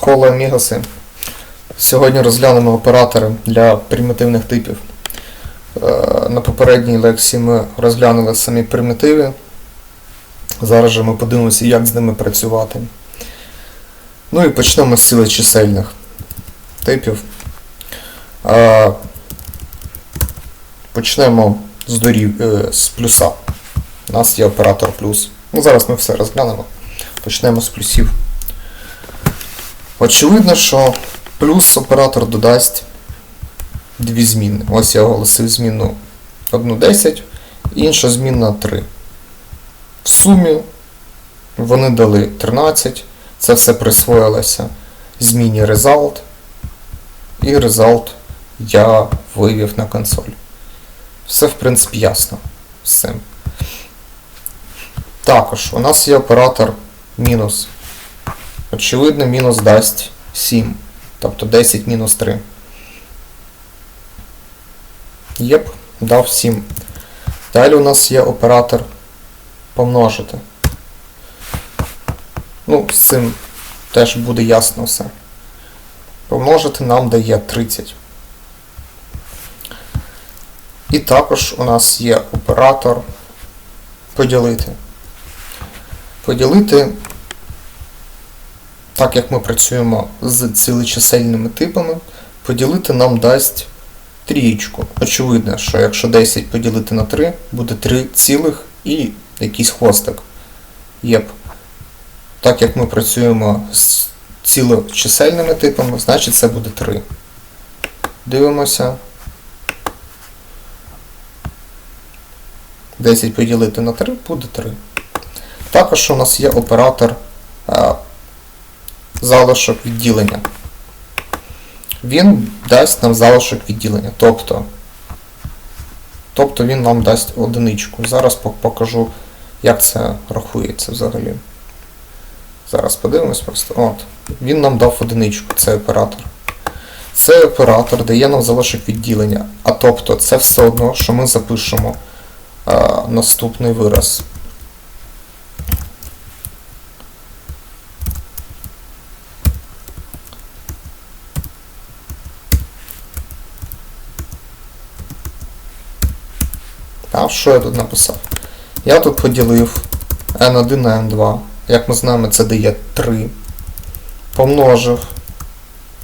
Кола Амігоси. Сьогодні розглянемо оператори для примітивних типів. Е, На попередній лекції ми розглянули самі примітиви. Зараз же ми подивимося, як з ними працювати. Ну і почнемо з сили чисельних типів. Е, Почнемо з, дорів, е, з плюса. У нас є оператор плюс. Ну, зараз ми все розглянемо. Почнемо з плюсів. Очевидно, що плюс оператор додасть дві зміни. Ось я оголосив зміну 1.10, інша зміна 3. В сумі вони дали 13. Це все присвоїлося зміні result. І result я вивів на консоль. Все, в принципі, ясно з цим. Також у нас є оператор мінус. Очевидно, мінус дасть 7. Тобто 10 мінус 3. Єп, дав 7. Далі у нас є оператор помножити. Ну, з цим теж буде ясно все. Помножити нам дає 30. І також у нас є оператор поділити. Поділити, так як ми працюємо з цілечисельними типами, поділити нам дасть трієчку. Очевидно, що якщо 10 поділити на 3, буде 3 цілих і якийсь хвостик. Єп. Так як ми працюємо з цілочисельними типами, значить це буде 3. Дивимося. 10 поділити на 3 буде 3. Також у нас є оператор залишок відділення. Він дасть нам залишок відділення. Тобто, тобто він нам дасть одиничку. Зараз покажу, як це рахується взагалі. Зараз подивимось просто. От. Він нам дав одиничку, цей оператор. Цей оператор дає нам залишок відділення. А тобто це все одно, що ми запишемо е, наступний вираз. А що я тут написав? Я тут поділив n1 на n2. Як ми знаємо, це дає 3. Помножив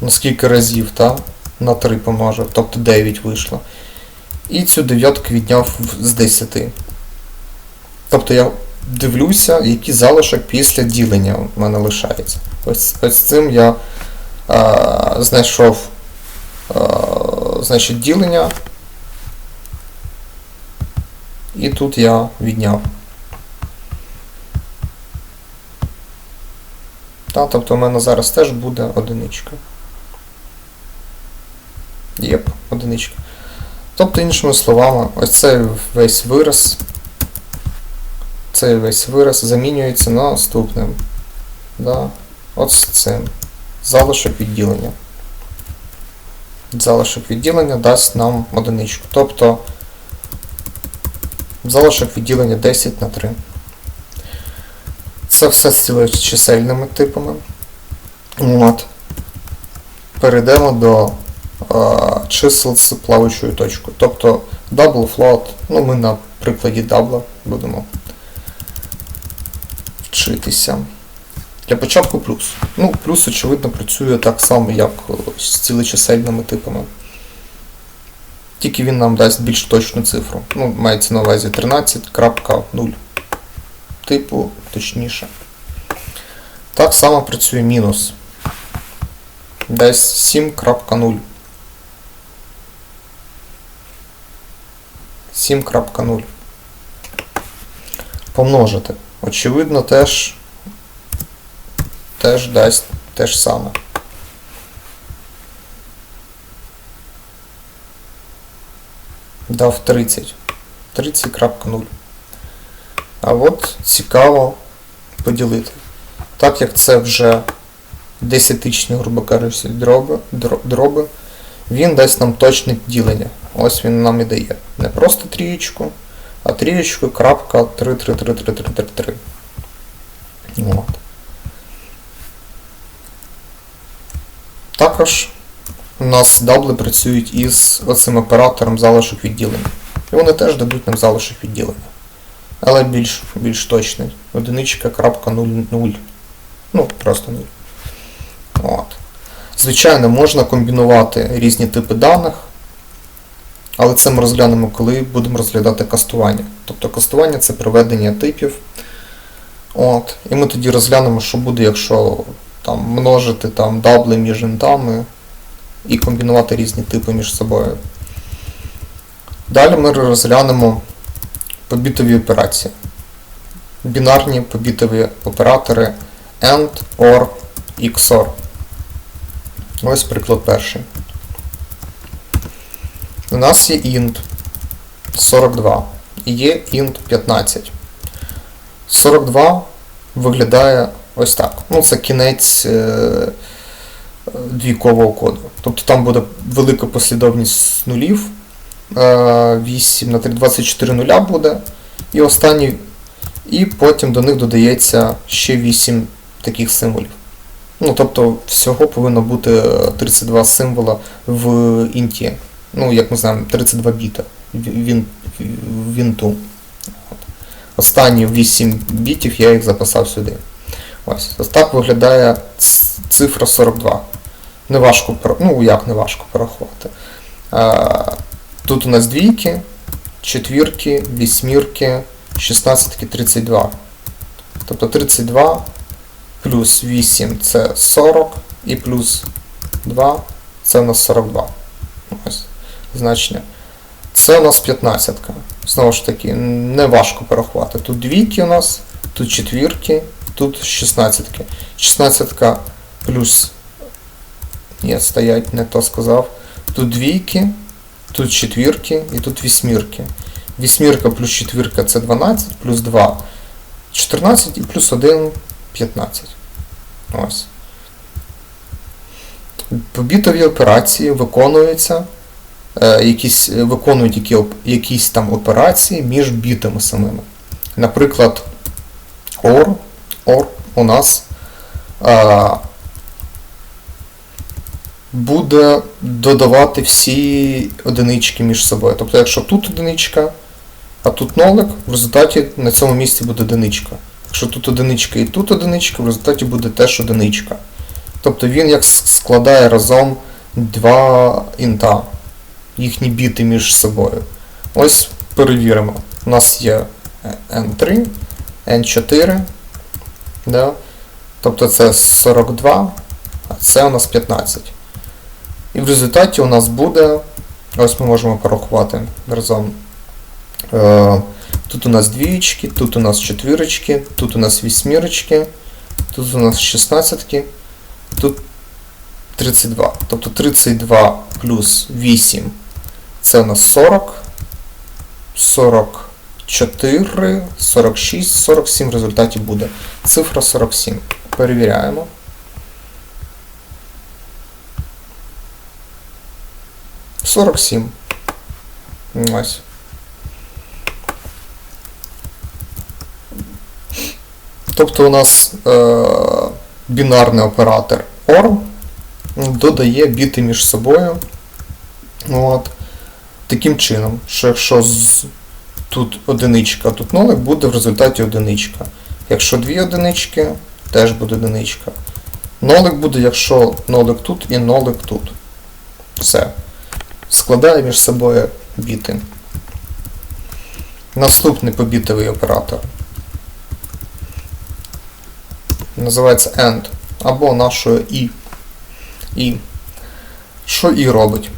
на скільки разів, та? На 3 помножив, тобто 9 вийшло. І цю дев'ятку відняв з 10. Тобто я дивлюся, який залишок після ділення в мене лишається. Ось, ось цим я а, знайшов а, значить, ділення. І тут я відняв. Та, тобто у мене зараз теж буде одиничка. Єп, одиничка. Тобто, іншими словами, ось цей весь вираз, цей весь вираз замінюється наступним. Да? От з цим. Залишок відділення. Залишок відділення дасть нам одиничку. Тобто залишок відділення 10 на 3. Це все з цілочисельними типами. От. Перейдемо до е, чисел з плаваючою точкою. Тобто double float, ну ми на прикладі дабла будемо вчитися. Для початку плюс. Ну, плюс, очевидно, працює так само, як з цілечисельними типами. Тільки він нам дасть більш точну цифру. Ну, мається на увазі 13.0. Типу, точніше. Так само працює мінус. Дасть 7.0. 7.0. Помножити. Очевидно, теж, теж дасть те ж саме. Дав 30. 30.0. А от цікаво поділити. Так як це вже десятичні, грубо кажучи, дроби, дроби, він дасть нам точне ділення. Ось він нам і дає. Не просто трієчку, а трієчку крапка 3333333. От. також у нас дабли працюють із оцим оператором залишок відділення. І вони теж дадуть нам залишок відділення. Але більш, більш точний. Одиничка крапка 0,0. Ну, просто 0. От. Звичайно, можна комбінувати різні типи даних, але це ми розглянемо, коли будемо розглядати кастування. Тобто кастування це приведення типів. От. І ми тоді розглянемо, що буде, якщо там, множити там, дабли між інтами і комбінувати різні типи між собою. Далі ми розглянемо побітові операції. Бінарні побітові оператори AND, OR, XOR. Ось приклад перший. У нас є int 42 і є int 15. 42 виглядає ось так. Ну, це кінець е, двійкового коду. Тобто там буде велика послідовність нулів. Е, 8 на 3, 24 нуля буде. І останній. І потім до них додається ще 8 таких символів. Ну, тобто, всього повинно бути 32 символа в інті. Ну, як ми знаємо, 32 біта в вінту. Останні 8 бітів я їх записав сюди. Ось. Ось так виглядає цифра 42. Неважко, ну як неважко порахувати. Тут у нас двійки, четвірки, вісьмірки, 16, 32. Тобто 32 плюс 8 це 40 і плюс 2 це у нас 42. Ось значення. Це у нас 15. Знову ж таки, не важко порахувати. Тут двійки у нас, тут четвірки, тут 16. 16 плюс. Ні, стоять, не то сказав. Тут двійки, тут четвірки і тут вісьмірки. Вісьмірка плюс четвірка це 12, плюс 2 14 і плюс 1 15. Ось. Побітові операції виконуються, е, якісь, е, виконують які, якісь там операції між бітами самими. Наприклад, OR, OR у нас е, буде додавати всі одинички між собою. Тобто, якщо тут одиничка, а тут нолик, в результаті на цьому місці буде одиничка. Якщо тут одиничка і тут одиничка, в результаті буде теж одиничка. Тобто він як складає разом два інта, їхні біти між собою. Ось перевіримо. У нас є е, N3, N4. Да? Тобто це 42, а це у нас 15. І в результаті у нас буде. Ось ми можемо порахувати разом. Е, Тут у нас двієчки, тут у нас четвірочки, тут у нас вісьмірочки, тут у нас шістнадцятки, тут 32. Тобто 32 плюс 8 це у нас 40, 44, 46, 47 в результаті буде. Цифра 47. Перевіряємо. Сорок сім. Ось. Тобто у нас е, бінарний оператор OR додає біти між собою. От. Таким чином, що якщо з, тут одиничка, тут нолик, буде в результаті одиничка. Якщо дві одинички, теж буде одиничка. Нолик буде, якщо нолик тут і нолик тут. Все. Складає між собою біти. Наступний побітовий оператор. Називається AND або нашою І. І. Що І робить?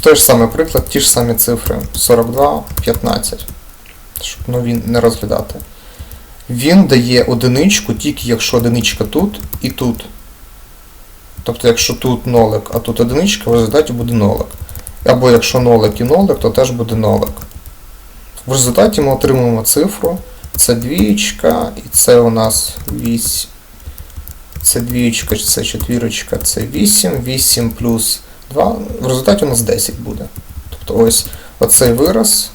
Той ж самий приклад, ті ж самі цифри 42, 15. Щоб нові не розглядати. Він дає одиничку тільки якщо одиничка тут і тут. Тобто, якщо тут нолик, а тут одиничка, в результаті буде нолик. Або якщо нолик і нолик, то теж буде нолик. В результаті ми отримуємо цифру. Це двієчка, і це у нас 8. Це двієчка, це четвірочка, це 8, 8 плюс 2. В результаті у нас 10 буде. Тобто ось оцей вираз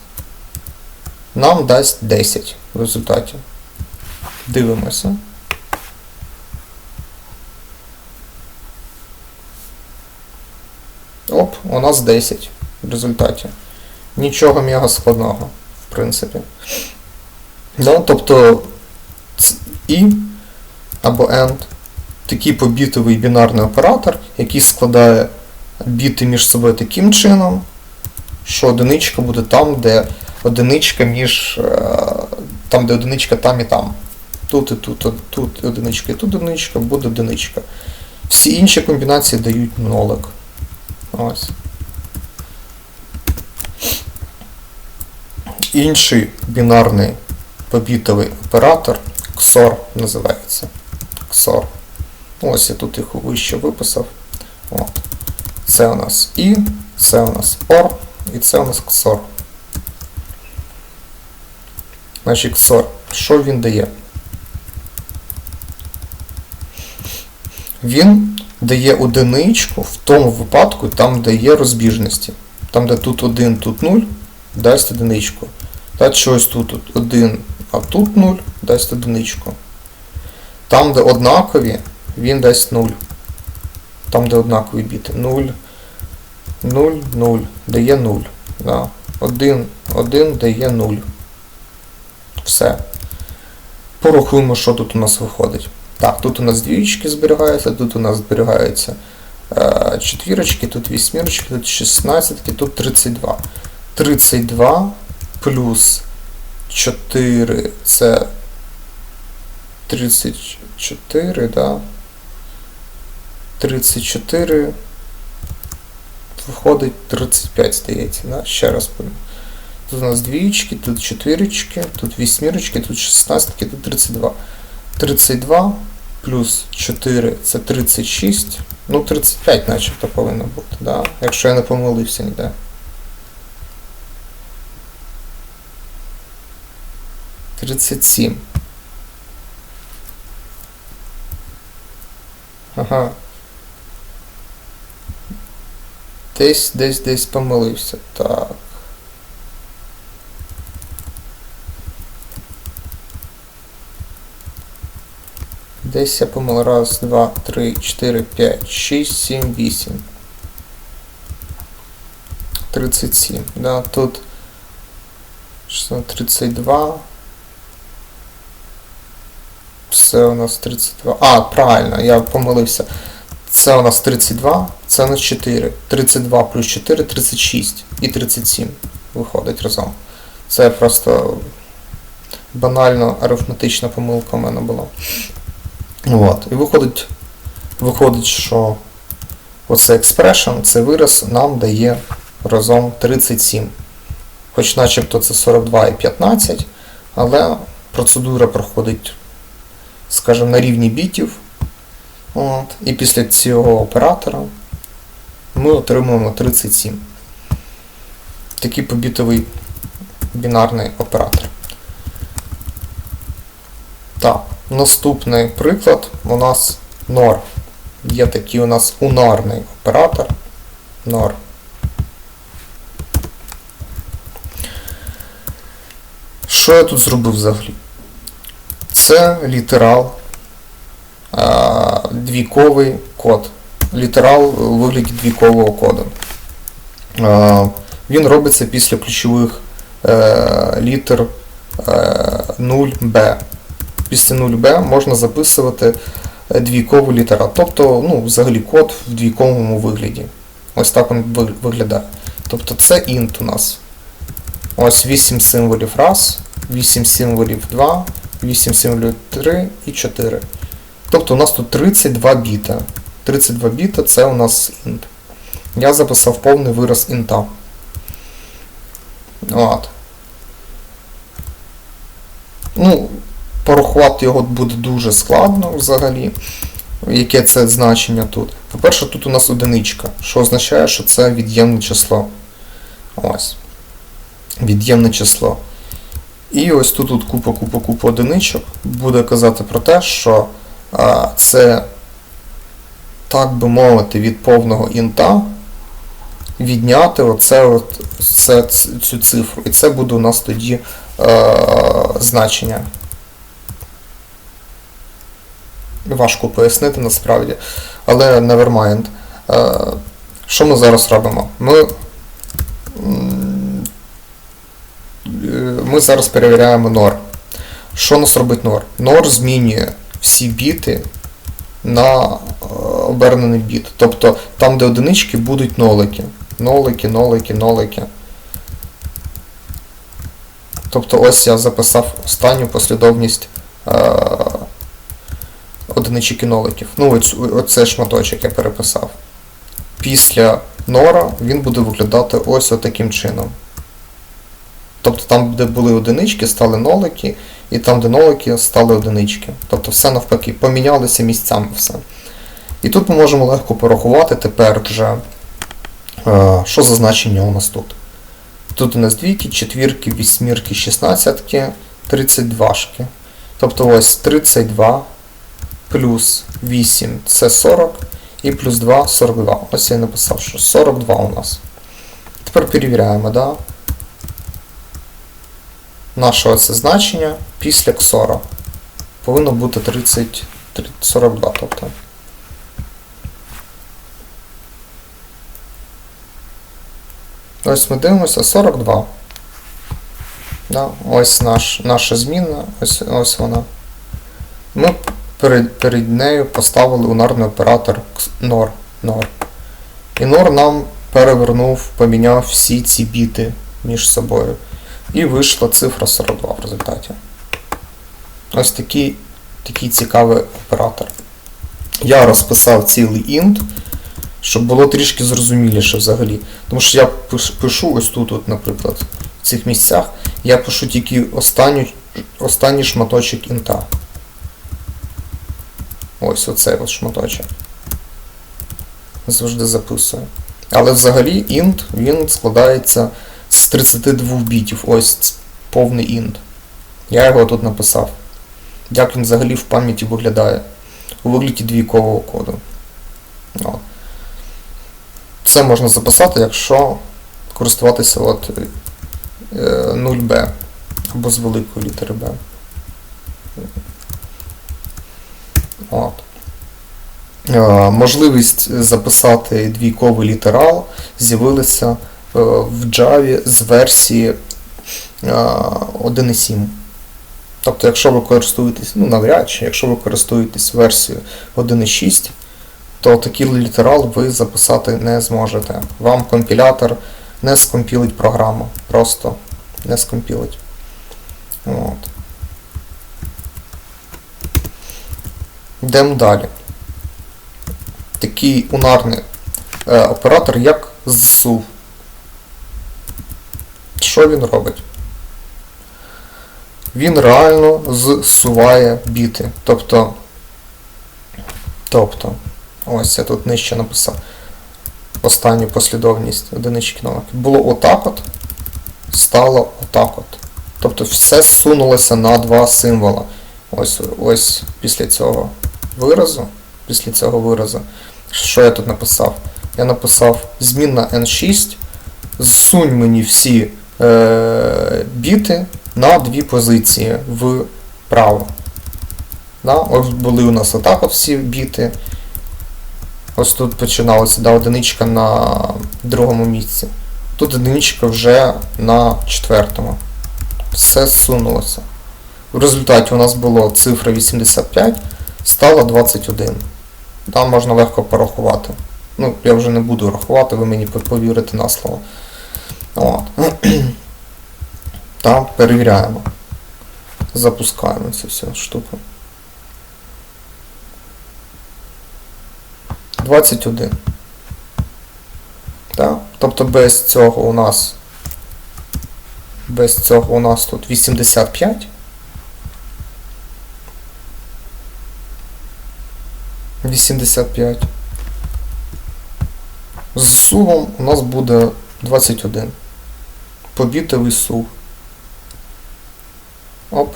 нам дасть 10 в результаті. Дивимося. Оп, у нас 10 в результаті. Нічого мега складного, в принципі. Ну, тобто і або AND такий побітовий бінарний оператор, який складає біти між собою таким чином, що одиничка буде там, де одиничка між. е, там, де одиничка там і там. Тут і тут, тут одиничка і тут одиничка, буде одиничка. Всі інші комбінації дають нолик. Ось. Інший бінарний побітовий оператор XOR називається. XOR. Ось я тут їх вище виписав. От. Це у нас І, це у нас OR, і це у нас XOR. Значить, XOR. Що він дає? Він дає одиничку в тому випадку, там, де є розбіжності. Там, де тут 1, тут 0, дасть одиничку. Та щось тут 1, а тут 0, дасть одиничку. Там, де однакові, він дасть 0. Там, де однакові біти. 0, 0, 0, дає 0. Да. 1, 1 дає 0. Все. Порахуємо, що тут у нас виходить. Так, тут у нас двічки зберігаються, тут у нас зберігаються е, четвірочки, тут вісьмірочки, тут 16, тут 32. 32 плюс 4 це 34, да? 34 виходить 35, здається, да? Ще раз помню. Тут у нас двічки, тут четвірочки, тут вісьмірочки, тут 16, тут 32. 32 плюс 4 це 36. Ну, 35 начебто повинно бути, да? якщо я не помилився ніде. 37. Ага. Десь, десь, десь помилився. Так. Десь я помил. Раз, два, три, чотири, п'ять, шість, сім, вісім. 37. Да, тут 632. Це у нас 32. А, правильно, я помилився. Це у нас 32, це у нас 4. 32 плюс 4 36 і 37 виходить разом. Це просто банально арифметична помилка у мене була. От. І виходить, виходить, що оце expression, цей вираз нам дає разом 37. Хоч начебто це 42 і 15, але процедура проходить скажімо, на рівні бітів. От. І після цього оператора ми отримуємо 37. Такий побітовий бінарний оператор. Так, наступний приклад у нас NOR. Є такий у нас унарний оператор NOR. Що я тут зробив взагалі? Це літерал, двійковий код. Літерал у вигляді двійкового коду. Він робиться після ключових е, літер е, 0b. Після 0b можна записувати е, двійкову літера. Тобто, ну, взагалі код в двійковому вигляді. Ось так він виглядає. Тобто це int у нас. Ось 8 символів раз, 8 символів 2, 8 символів 3 і 4. Тобто у нас тут 32 біта. 32 біта це у нас int. Я записав повний вираз інта. От. Ну, порахувати його буде дуже складно взагалі. Яке це значення тут? По-перше, тут у нас одиничка, що означає, що це від'ємне число. Ось. Від'ємне число. І ось тут от купа, купа, купа одиничок буде казати про те, що а, це, так би мовити, від повного інта відняти оце от, це, цю цифру. І це буде у нас тоді е, значення. Важко пояснити насправді, але nevermind. Е, Що ми зараз робимо? Ми, м, е, ми зараз перевіряємо NOR. Що нас робить NOR? NOR змінює всі біти на е, обернений біт. Тобто там, де одинички, будуть нолики. Нолики, нолики, нолики. Тобто ось я записав останню послідовність е, одиничок і ноликів. Ну, оцей шматочок я переписав. Після нора він буде виглядати ось таким чином. Тобто там, де були одинички, стали нолики, і там, де нолики, стали одинички. Тобто все навпаки, помінялися місцями все. І тут ми можемо легко порахувати тепер вже, е, що за значення у нас тут. Тут у нас двійки, четвірки, вісьмірки, шістнадцятки, 32 шки. Тобто ось 32 плюс 8 це 40 і плюс 2 42. Ось я написав, що 42 у нас. Тепер перевіряємо, да? Наше оце значення після ксора. Повинно бути 30, 30 42, тобто. Ось ми дивимося 42. Да, ось наш, наша зміна, ось, ось вона. Ми перед, перед нею поставили унарний оператор NOR. NOR. І NOR нам перевернув, поміняв всі ці біти між собою. І вийшла цифра 42 в результаті. Ось такий, такий цікавий оператор. Я розписав цілий int, щоб було трішки зрозуміліше взагалі. Тому що я пишу ось тут, от, наприклад, в цих місцях, я пишу тільки останню, останній шматочок інта. Ось оцей от шматочок. Завжди записую. Але взагалі int він складається 32 бітів. Ось повний int. Я його тут написав. Як він взагалі в пам'яті виглядає у вигляді двійкового коду. От. Це можна записати, якщо користуватися от, е, 0b або з великої літери B. От. Е, Можливість записати двійковий літерал з'явилася е, в Java з версії е, 1.7. Тобто, якщо ви користуєтесь, ну навряд чи, якщо ви користуєтесь версією 1.6, то такий літерал ви записати не зможете. Вам компілятор не скомпілить програму. Просто не скомпілить. От. Йдемо далі. Такий унарний е, оператор, як зсув. Що він робить? Він реально зсуває біти. Тобто, тобто, ось я тут нижче написав останню послідовність одинички нолики. Було отак от, стало отак от. Тобто все зсунулося на два символа. Ось, ось після цього виразу. Після цього виразу. Що я тут написав? Я написав змінна N6. Зсунь мені всі біти на дві позиції вправо. Да? Ось були у нас отак всі біти. Ось тут починалася да, одиничка на другому місці. Тут одиничка вже на четвертому. Все зсунулося. В результаті у нас було цифра 85, стало 21. Там можна легко порахувати. Ну, я вже не буду рахувати, ви мені повірите на слово. От. Та, перевіряємо. Запускаємо цю всю штуку. 21. Так? Тобто без цього у нас без цього у нас тут 85. Вісімдесят п'ять. З сувом у нас буде 21. Побітовий сув. Оп.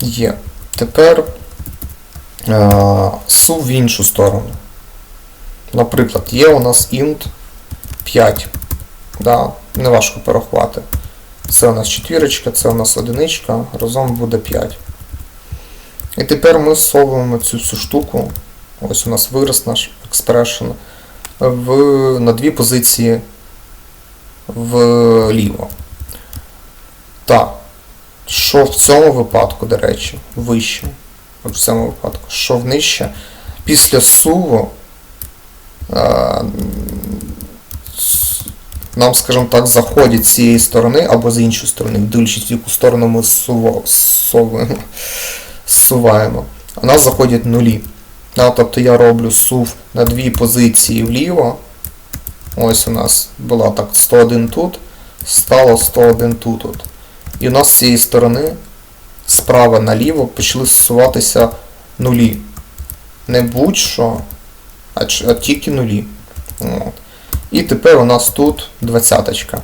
Є. Тепер е, сув в іншу сторону. Наприклад, є у нас int 5. Да, Неважко порахувати. Це у нас четвірочка, це у нас одиничка, разом буде 5. І тепер ми совуємо цю всю штуку. Ось у нас вираз наш expression в, на дві позиції вліво. Так. Що в цьому випадку, до речі, вище. В цьому випадку. Що в нижче. Після суву е, нам, скажімо так, заходять з цієї сторони або з іншої сторони, дивлячись, в яку сторону ми совуємо, суваємо. У нас заходять нулі. Да, тобто я роблю сув на дві позиції вліво. Ось у нас була так 101 тут, стало 101 тут. тут. І у нас з цієї сторони справа наліво почали зсуватися нулі. Не будь-що, а, тільки нулі. От. І тепер у нас тут двадцяточка.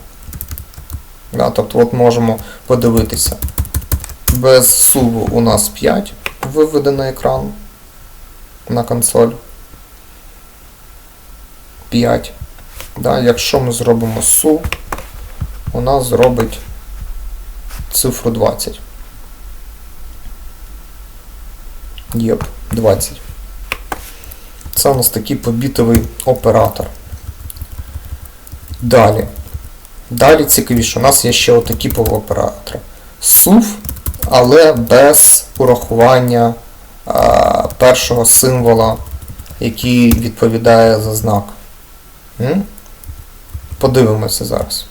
Да, тобто от можемо подивитися. Без суву у нас 5 виведено екран на консоль. 5. Да, якщо ми зробимо су, у нас зробить цифру 20. Єп, 20. Це у нас такий побітовий оператор. Далі. Далі цікавіше, у нас є ще отакі оператори. SUV, але без урахування першого символа, який відповідає за знак. Подивимося зараз.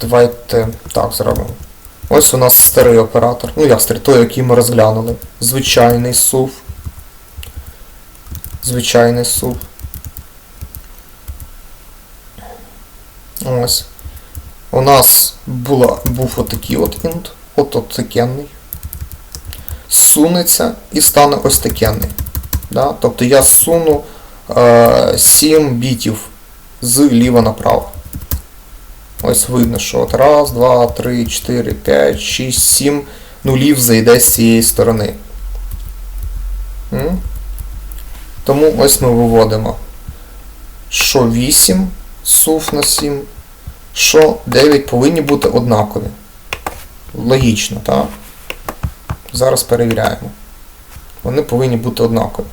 Давайте так зробимо. Ось у нас старий оператор. Ну як старий, той, який ми розглянули. Звичайний SUV. Звичайний SUV. Ось. У нас була, був отакий от int, от от такенний. Сунеться і стане ось такенний. Да? Тобто я суну е, 7 бітів з ліва направо. Ось видно, що от раз, два, три, чотири, п'ять, шість, сім нулів зайде з цієї сторони. Тому ось ми виводимо, що 8 сув на 7, що 9 повинні бути однакові. Логічно, так? Зараз перевіряємо. Вони повинні бути однакові.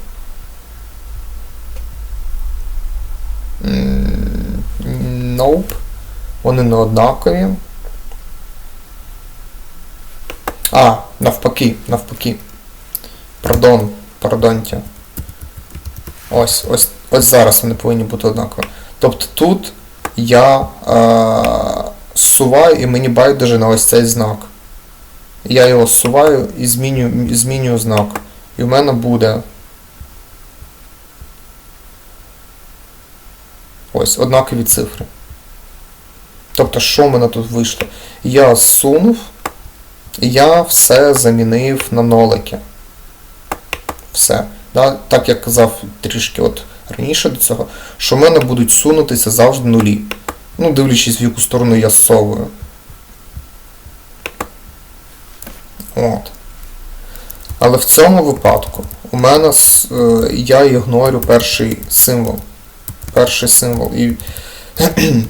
Nope. Вони не однакові. А, навпаки, навпаки. Пардон, пардонте. Ось, ось, ось зараз вони повинні бути однакові. Тобто тут я е, суваю і мені байдуже на ось цей знак. Я його суваю і змінюю, змінюю знак. І в мене буде. Ось, однакові цифри. Тобто, що в мене тут вийшло? Я сунув, я все замінив на нолики. Все. Да? Так як казав трішки от раніше до цього, що в мене будуть сунутися завжди нулі. Ну, дивлячись, в яку сторону я совую. От. Але в цьому випадку у мене е, я ігнорю перший символ. Перший символ. І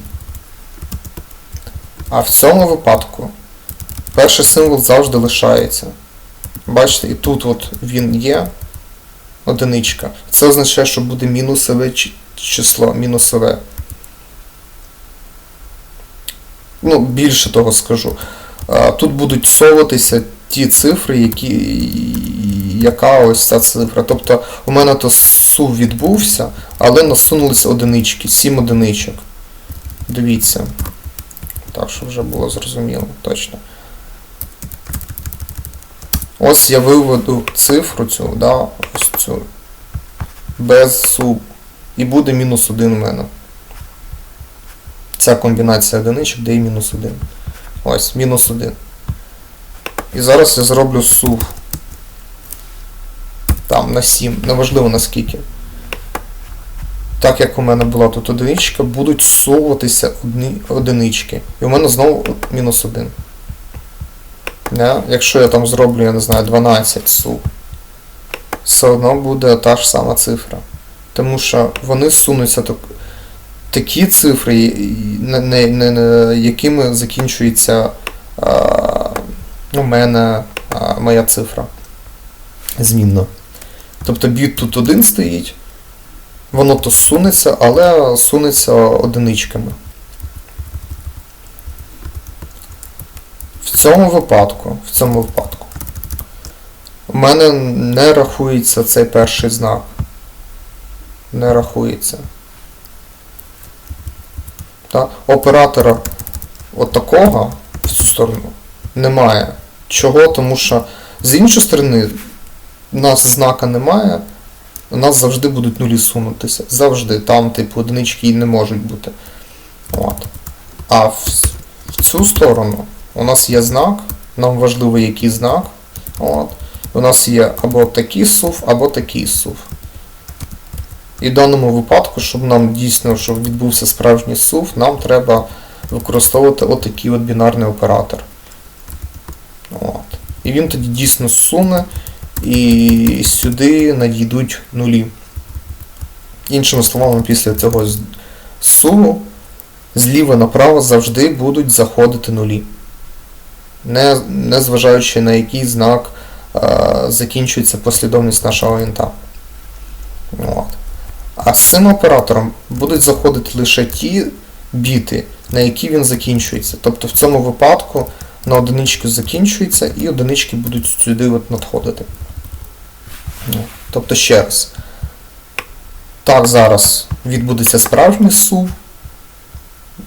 а в цьому випадку перший символ завжди лишається. Бачите, і тут от він є, одиничка. Це означає, що буде мінусове число, мінусове. Ну, більше того скажу. Тут будуть соватися ті цифри, які, яка ось ця цифра. Тобто у мене то сув відбувся, але насунулися одинички, 7 одиничок. Дивіться. Так, щоб вже було зрозуміло, точно. Ось я виведу цифру цю, да, ось цю. Без суб. І буде мінус 1 у мене. Ця комбінація одиничок дає мінус 1. Ось, мінус 1. І зараз я зроблю сув. Там на 7, неважливо наскільки. Так як у мене була тут одиничка, будуть суватися одні, одинички. І у мене знову мінус 1. Не? Якщо я там зроблю, я не знаю, 12 сув, все одно буде та ж сама цифра. Тому що вони сунуться так, такі цифри, не, не, не, якими закінчується а, у мене а, моя цифра змінна. Тобто біт тут один стоїть, воно то сунеться, але сунеться одиничками. В цьому випадку, в цьому випадку, у мене не рахується цей перший знак. Не рахується. Так? Оператора от в цю сторону немає. Чого? Тому що з іншої сторони у нас знака немає, у нас завжди будуть нулі сунутися. Завжди. Там, типу, одинички і не можуть бути. От. А в, в цю сторону у нас є знак, нам важливо який знак. От. У нас є або такий сув, або такий сув. І в даному випадку, щоб нам дійсно щоб відбувся справжній сув, нам треба використовувати отакий от бінарний оператор. От. І він тоді дійсно суне, і сюди надійдуть нулі. Іншими словами, після цього суму зліва направо завжди будуть заходити нулі. Не, не зважаючи на який знак е, закінчується послідовність нашого інта. От. А з цим оператором будуть заходити лише ті біти, на які він закінчується. Тобто в цьому випадку на одиничку закінчується і одинички будуть сюди от надходити. Ну, Тобто ще раз. Так, зараз відбудеться справжній сув.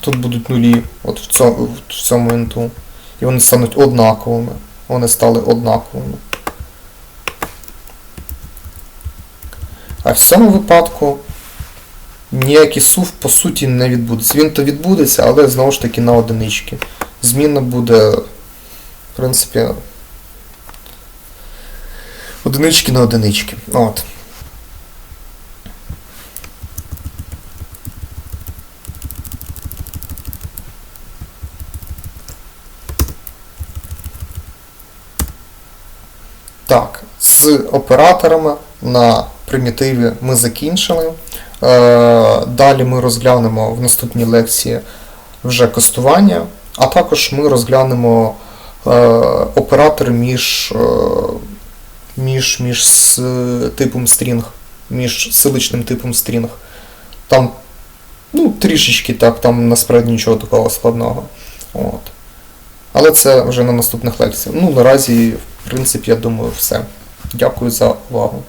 Тут будуть нулі от в цьому інту. І вони стануть однаковими. Вони стали однаковими. А в цьому випадку ніякий сув по суті не відбудеться. Він то відбудеться, але знову ж таки на одинички. Зміна буде, в принципі, одинички на одинички. От. Так, з операторами на примітиві ми закінчили. Е, Далі ми розглянемо в наступній лекції вже кастування, а також ми розглянемо е, оператори між, е, між, між типом стрінг, між силичним типом стрінг. Там ну, трішечки так, там насправді нічого такого складного. От. Але це вже на наступних лекціях. Ну, наразі, в принципі, я думаю, все. Дякую за увагу.